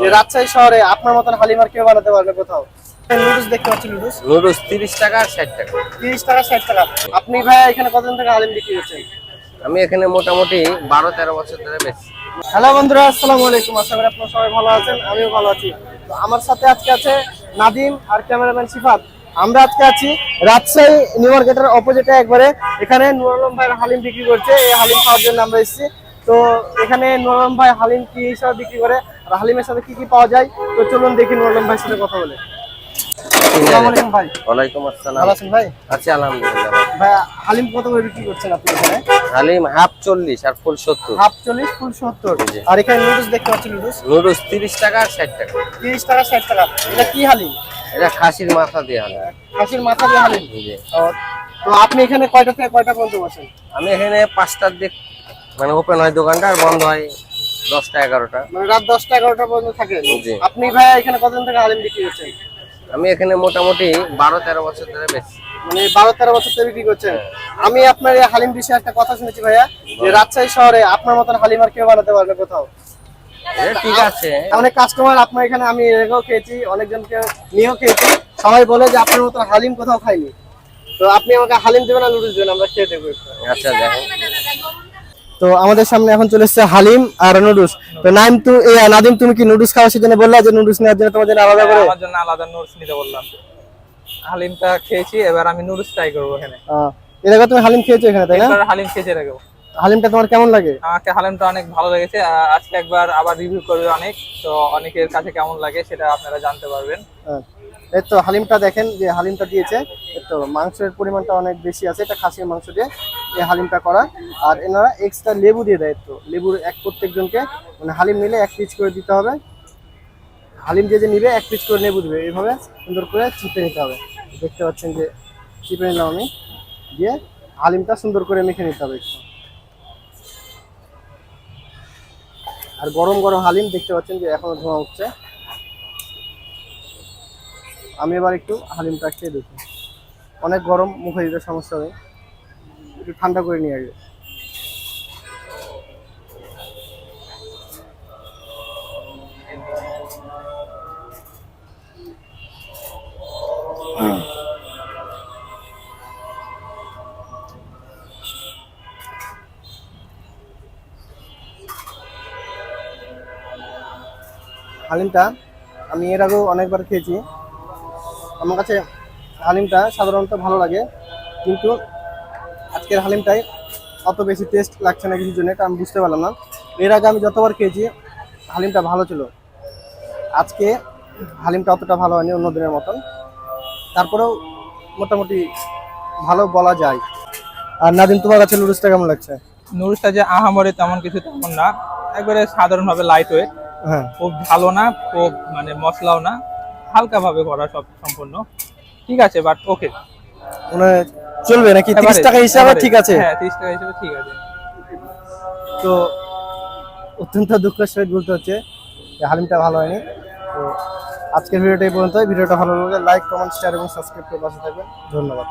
যে রাজশাহী শহরে আপনার মতন হালিম আর কেউ বানাতে পারবে কোথাও? নুডলস দেখতে পাচ্ছি নুডলস নুডলস তিরিশ টাকা ষাট টাকা। তিরিশ টাকা ষাট টাকা। আপনি ভাই এখানে কতদিন থেকে হালিম বিক্রি করছেন? আমি এখানে মোটামুটি বারো তেরো বছর ধরে বেশি হ্যালো বন্ধুরা আসসালামু আলাইকুম। আশা করি আপনারা সবাই ভালো আছেন আমিও ভালো আছি। তো আমার সাথে আজকে আছে নাদিম আর ক্যামেরাম্যান সিফাত আমরা আজকে আছি রাজশাহী নিউ মার্কেটের অপোজিটে একবারে। এখানে নুর আলম ভাই হালিম বিক্রি করছে এই হালিম খাওয়ার জন্য আমরা এসেছি। তো এখানে নুর আলম ভাই হালিম কি হিসাবে বিক্রি করে? আর হালিমের সাথে কি কি পাওয়া যায়? তো চলুন দেখি নুর আলম ভাইয়ের সাথে কথা বলে। ভাই। ওয়ালাইকুম আসসালাম। ভালো আছেন ভাই? আছি আলহামদুলিল্লাহ ভাই। হালিম কত করে বিক্রি করছেন আপনি এখানে? হালিম হাফ চল্লিশ আর ফুল সত্তর। হাফ চল্লিশ ফুল সত্তর। জি। আর এখানে নুডলস দেখতে পাচ্ছি নুডলস? নুডলস তিরিশ টাকা আর টাকা। তিরিশ টাকা ষাট টাকা। এটা কি হালিম? এটা খাসির মাথা দিয়ে হালিম। খাসির মাথা দিয়ে হালিম। তো আপনি এখানে কয়টা থেকে কয়টা পর্যন্ত বসেন? আমি এখানে পাঁচটার দিক মানে ওপেন হয় দোকানটা আর বন্ধ হয় দশটা এগারোটা। মানে রাত দশটা এগারোটা পর্যন্ত থাকেন আপনি ভাই এখানে কতদিন থেকে হালিম বিক্রি করছেন? আমি এখানে মোটামুটি বারো তেরো বছর ধরে বেশি মানে বারো তেরো বছর থেকে বিক্রি করছেন। আমি আপনার এই হালিম বিষয়ে একটা কথা শুনেছি ভাইয়া যে রাজশাহী শহরে আপনার মতন হালিম আর কেউ বানাতে পারবে কোথাও? ঠিক আছে। অনেক কাস্টমার আপনার এখানে আমি খেয়েছি অনেকজনকে নিয়েও খেয়েছি। সবাই বলে যে আপনার মতন হালিম কোথাও খাইনি তো আপনি আমাকে হালিম দেবেন আর নুডলস দেবেন আমরা খেয়ে একটু। আচ্ছা তো আমাদের সামনে এখন চলে এসেছে হালিম আর নুডলস তো নাইম তু নাদিম তুমি কি নুডলস খাওয়ার সেজন্য বললা যে নুডলস নেওয়ার জন্য তোমার জন্য আলাদা করে? আমার জন্য আলাদা নুডলস নিতে বললাম। হালিমটা খেয়েছি এবার আমি নুডলস ট্রাই করব এখানে। এর আগে তুমি হালিম খেয়েছো এখানে তাই না? এবার হালিম খেয়েছি এর আগেও। হালিমটা তোমার কেমন লাগে? আমাকে হালিমটা অনেক ভালো লেগেছে। আজকে একবার আবার রিভিউ করবে অনেক। তো অনেকের কাছে কেমন লাগে সেটা আপনারা জানতে পারবেন। হ্যাঁ। এই তো হালিমটা দেখেন যে হালিমটা দিয়েছে। তো মাংসের পরিমাণটা অনেক বেশি আছে এটা খাসির মাংস দিয়ে। এই হালিমটা করা। আর এনারা এক্সট্রা লেবু দিয়ে দেয় তো। লেবুর এক প্রত্যেকজনকে মানে হালিম নিলে এক পিস করে দিতে হবে। হালিম যে যে নিবে, এক পিস করে লেবু দিবে। এইভাবে সুন্দর করে চিপে নিতে হবে। দেখতে পাচ্ছেন যে চিপে নিলাম আমি। দিয়ে হালিমটা সুন্দর করে মেখে নিতে হবে একটু। আর গরম গরম হালিম দেখতে পাচ্ছেন যে এখনও ধোঁয়া উঠছে। আমি এবার একটু হালিমটা খেয়ে দেখি। অনেক গরম, মুখে দিতে সমস্যা হবে একটু ঠান্ডা করে নিয়ে আসবে। হালিমটা, আমি এর আগেও অনেকবার খেয়েছি। আমার কাছে হালিমটা সাধারণত ভালো লাগে, কিন্তু আজকের হালিমটাই অত বেশি টেস্ট লাগছে না কিছুর জন্য এটা আমি বুঝতে পারলাম না। এর আগে আমি যতবার খেয়েছি হালিমটা ভালো ছিল। আজকে হালিমটা অতটা ভালো হয়নি অন্য দিনের মতন। তারপরেও মোটামুটি ভালো বলা যায়। আর নাদিম তোমার কাছে নুডলসটা কেমন লাগছে? নুডলসটা যে আহামরে তেমন কিছু তেমন না। একবারে সাধারণভাবে লাইট ওয়েট হ্যাঁ। খুব ভালো না খুব মানে মশলাও না। হালকাভাবে করা সব সম্পূর্ণ। ঠিক আছে বাট ওকে মানে চলবে নাকি? তিরিশ টাকা হিসাবে ঠিক আছে? হ্যাঁ তিরিশ টাকা হিসাবে ঠিক আছে। তো অত্যন্ত দুঃখের সহিত বলতে হচ্ছে যে হালিমটা ভালো হয়নি। তো আজকের ভিডিওটা এই পর্যন্ত ভিডিওটা ভালো লাগলে লাইক কমেন্ট শেয়ার এবং সাবস্ক্রাইব করে পাশে থাকবেন। ধন্যবাদ।